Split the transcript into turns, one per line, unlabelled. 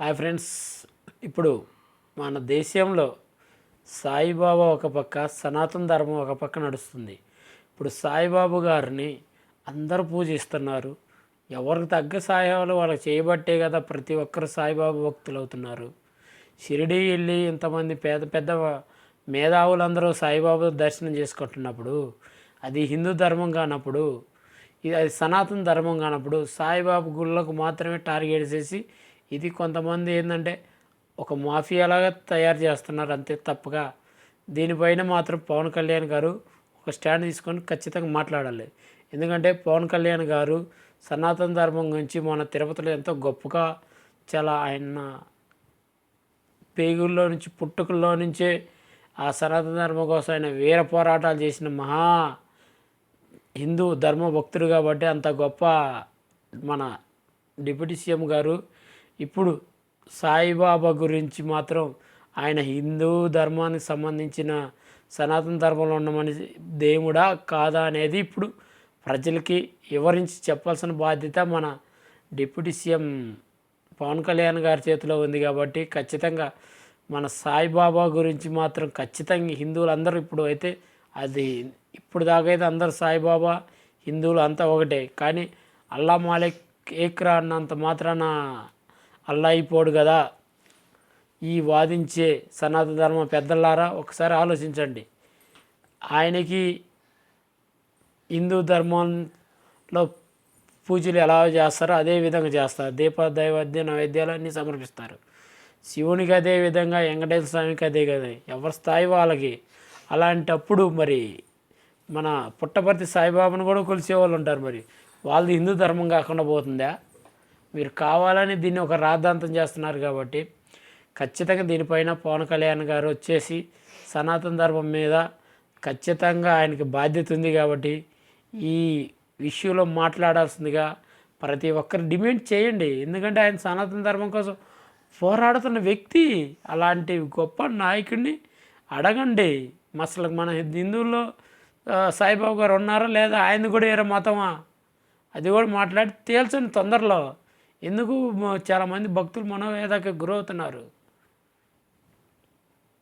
Hi friends. ఇప్పుడు మన దేశంలో సాయిబాబా ఒక పక్క సనాతన ధర్మం ఒక పక్క నడుస్తుంది. ఇప్పుడు సాయిబాబు గారిని అందరూ పూజిస్తున్నారు. ఎవరికి తగ్గ సాయాలు వాళ్ళకి చేయబట్టే కదా ప్రతి ఒక్కరు సాయిబాబా భక్తులు అవుతున్నారు షిరిడి వెళ్ళి ఇంతమంది పేద పెద్ద మేధావులందరూ సాయిబాబా దర్శనం చేసుకుంటున్నప్పుడు అది హిందూ ధర్మం కానప్పుడు ఇది అది సనాతన ధర్మం కానప్పుడు సాయిబాబా గుళ్ళకు మాత్రమే టార్గెట్ చేసి ఇది కొంతమంది ఏంటంటే ఒక మాఫియాలాగా తయారు చేస్తున్నారు అంతే తప్పగా దీనిపైన మాత్రం పవన్ కళ్యాణ్ గారు ఒక స్టాండ్ తీసుకొని ఖచ్చితంగా మాట్లాడాలి. ఎందుకంటే పవన్ కళ్యాణ్ గారు సనాతన ధర్మం గురించి మన తిరుపతిలో ఎంతో గొప్పగా చాలా ఆయన పేగుల్లో నుంచి పుట్టుకల్లో నుంచే ఆ సనాతన ధర్మం కోసం ఆయన వీర పోరాటాలు చేసిన మహా హిందూ ధర్మ భక్తుడు కాబట్టి అంత గొప్ప మన డిప్యూటీ సీఎం గారు ఇప్పుడు సాయిబాబా గురించి మాత్రం ఆయన హిందూ ధర్మానికి సంబంధించిన సనాతన ధర్మంలో ఉన్న మనిషి దేవుడా కాదా అనేది ఇప్పుడు ప్రజలకి వివరించి చెప్పాల్సిన బాధ్యత మన డిప్యూటీ సీఎం పవన్ కళ్యాణ్ గారి చేతిలో ఉంది కాబట్టి ఖచ్చితంగా మన సాయిబాబా గురించి మాత్రం ఖచ్చితంగా హిందువులు అందరూ ఇప్పుడు అయితే అది ఇప్పుడు దాకా అయితే అందరు సాయిబాబా హిందువులు అంతా ఒకటే. కానీ అల్లా మాలిక్ ఏక్రా అన్నంత మాత్రాన అల్లా అయిపోడు కదా ఈ వాదించే సనాతన ధర్మ పెద్దలారా ఒకసారి ఆలోచించండి. ఆయనకి హిందూ ధర్మంలో పూజలు ఎలా చేస్తారో అదే విధంగా చేస్తారు. దీప దైవాద్య నైవేద్యాలు అన్నీ సమర్పిస్తారు. శివునికి అదే విధంగా వెంకటేశ్వర స్వామికి అదే కదా. ఎవరి స్థాయి వాళ్ళకి. అలాంటప్పుడు మరి మన పుట్టపర్తి సాయిబాబాను కూడా కొలిసేవాళ్ళు ఉంటారు మరి. వాళ్ళది హిందూ ధర్మం కాకుండా పోతుందా? మీరు కావాలని దీన్ని ఒక రాద్ధాంతం చేస్తున్నారు కాబట్టి ఖచ్చితంగా దీనిపైన పవన్ కళ్యాణ్ గారు వచ్చేసి సనాతన ధర్మం మీద ఖచ్చితంగా ఆయనకి బాధ్యత ఉంది కాబట్టి ఈ విషయంలో మాట్లాడాల్సిందిగా ప్రతి ఒక్కరు డిమాండ్ చేయండి. ఎందుకంటే ఆయన సనాతన ధర్మం కోసం పోరాడుతున్న వ్యక్తి అలాంటి గొప్ప నాయకుడిని అడగండి. అసలు మన హిందువుల్లో సాయిబాబు సాయిబాబా గారు ఉన్నారా లేదా? ఆయన కూడా వేరే మతమా? అది కూడా మాట్లాడి తేల్చండి తొందరలో. ఎందుకు చాలామంది భక్తులు మనోవేదకు గురవుతున్నారు?